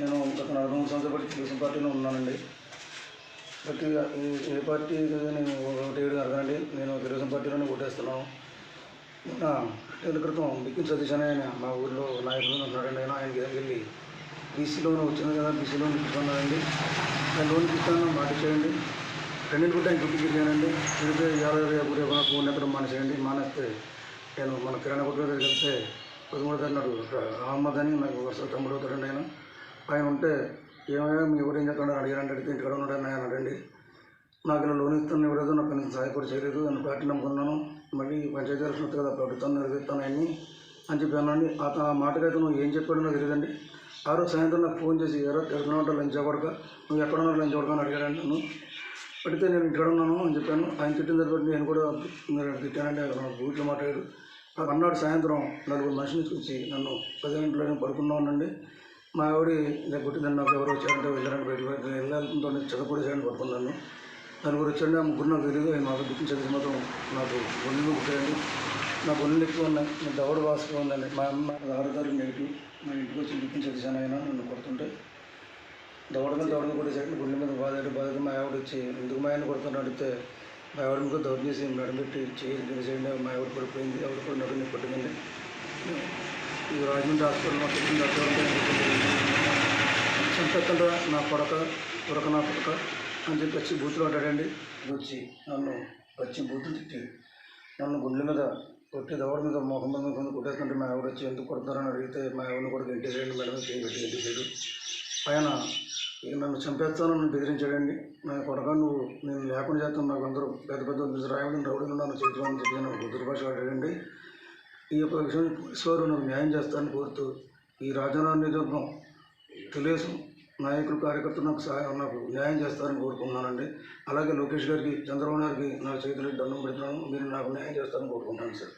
నేను గత నలభై మూడు సంవత్సరాల బట్టి తెలుగుదేశం పార్టీలో ఉన్నానండి. బట్టి ఏ పార్టీ నేను ఒకటి ఏడు అడగండి నేను తెలుగుదేశం పార్టీలోనే ఓటేస్తున్నాను. మొన్న ఏళ్ళ క్రితం బిక్కిన సతీష్ అనే ఆయన మా ఊళ్ళో నాయకులు ఉన్నాడండి ఆయన ఆయన దగ్గరికి వెళ్ళి బీసీ లోన్ వచ్చింది కదా బీసీ లోన్ తీసుకున్నానండి నేను లోన్ ఇస్తాను మాట చేయండి రెండింటి కూడా ఆయన డ్యూటీకి వెళ్ళానండి. తిరిగితే యాభై రేపు రేపు నాకు ఫోన్ ఎక్కడ మానేసేయండి. మానేస్తే నేను మన కిరాణా కొట్టు దగ్గరికి వెళ్తే పదమూడు తన్నాడు అహ్మద్ అని నాకు వరుస తమ్ముడు అవుతాడండి ఆయన. ఆయన ఉంటే ఏమైనా మీ ఎవరు ఏం చేస్తాడని అడిగారంటే ఇంటికాడ ఉన్నాడని ఆయన. అడండి నాకు ఇలా లోన్ ఇస్తాను ఇవ్వలేదు నాకు నేను సహాయ కూడా చేయలేదు నేను పార్టీ నమ్ముకున్నాను మళ్ళీ పంచాయతీ ఎలక్షన్ వస్తుంది కదా ప్రభుత్వం నెరవేర్తాను అని చెప్పాను అన్నాను ఆ మాటకైతే నువ్వు ఏం చెప్పాడో నాకు తెలియదండి ఆ రోజు సాయంత్రం నాకు ఫోన్ చేసి ఎవరో తెలుసుకున్నట్టు లంచ్ అవ్వడక? నువ్వు ఎక్కడ ఉన్నావు? లంచ్ కొడక అని అడిగాడండి నన్ను. అడిగితే నేను ఇక్కడ ఉన్నాను అని చెప్పాను. ఆయన తిట్టిన తర్వాత నేను కూడా తిట్టానండి తిట్టానంటే బూట్లో మాట్లాడాడు. నాకు అన్నాడు సాయంత్రం నలుగురు మనిషిని చూసి నన్ను పది నేను పడుకున్నానండి మా ఆవిడ ఇలా పుట్టిందని నాకు ఎవరు వచ్చారంటే వెళ్ళారని బయట వెళ్ళాలతో చేయడానికి పడుకున్నాను. నలుగురు వచ్చారండి ఆ ముగ్గురు నాకు తెలియదు ఆయన మాకు గుర్తించేది మాత్రం నాకు ఒళ్ళు ఉంటాయండి నా ఒళ్ళు ఎక్కువ ఉన్నాయి నేను దవడ వాసుగా ఉందండి. మా అమ్మ ఆరు తారీఖు నెగిటివ్ మా ఇంటికి వచ్చి గుర్తించేది ఆయన నన్ను కొడుతుంటే. దవడ మీద దవడ కొట్టేసరికి గుండె మీద బాధ బాధ మా ఆవిడ వచ్చి ఎందుకు మా ఆయన కొడుతున్నా అడిగితే మా ఆవిడ మీద దౌడు చేసి నడుమెట్టి చేయండి మా ఆవిడ పడిపోయింది ఆవిడ కూడా నడుని పట్టుకుంది ఈ రాజమండ్రి హాస్పిటల్ ట్రీట్మెంట్ డాక్టర్ చంపెత్తండ్రా నా కొడక ఉరక నా కొడక అని చెప్పి వచ్చి బూతులు ఆడాడండి వచ్చి నన్ను వచ్చి బూతులు తిట్టి నన్ను గుండె మీద కొట్టి దవడ మీద మొహం మీద కొంత కొట్టేస్తుంటే మా ఆవిడ వచ్చి ఎందుకు కొడతారని అడిగితే మా ఆవిడని కూడా గెంటేసేయండి మేడం చేయి పెట్టి గెంటేసాడు ఆయన ఇక నన్ను చంపేస్తాను నన్ను బెదిరించాడండి. నా కొడక నువ్వు నేను లేకుండా చేస్తాను నాకు అందరూ పెద్ద పెద్ద రాయడం రౌడీలు నన్ను చేయించమని చెప్పి నాకు దుర్భాష ఆడాడండి ఈ యొక్క విషయం పోలీసు వారు నాకు న్యాయం చేస్తానని కోరుతూ ఈ రాజధాని నిజం తెలియసం నాయకులు కార్యకర్తలు నాకు సహాయం నాకు న్యాయం చేస్తారని కోరుకుంటున్నానండి. అలాగే లోకేష్ గారికి చంద్రబాబు గారికి నా చేతులకు దండం పెడుతున్నాను. మీరు నాకు న్యాయం చేస్తారని కోరుకుంటున్నాను సార్.